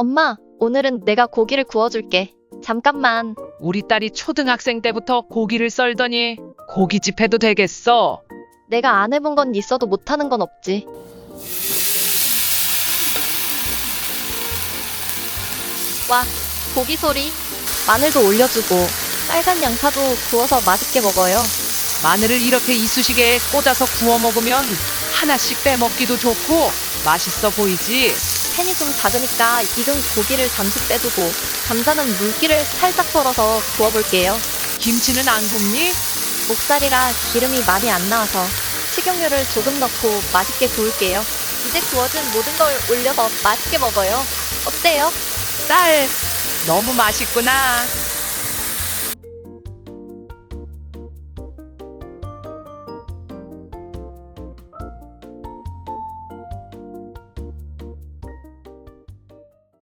엄마, 오늘은 내가 고기를 구워줄게. 잠깐만. 우리 딸이 초등학생 때부터 고기를 썰더니 고깃집 해도 되겠어. 내가 안 해본 건 있어도 못하는 건 없지. 와, 고기 소리. 마늘도 올려주고, 빨간 양파도 구워서 맛있게 먹어요. 마늘을 이렇게 이쑤시개에 꽂아서 구워 먹으면 하나씩 빼먹기도 좋고 맛있어 보이지. 팬이 좀 작으니까 익은 고기를 잠시 빼두고, 감자는 물기를 살짝 썰어서 구워볼게요. 김치는 안 굽니? 목살이라 기름이 많이 안 나와서 식용유를 조금 넣고 맛있게 구울게요. 이제 구워진 모든 걸 올려서 맛있게 먹어요. 어때요? 딸, 너무 맛있구나.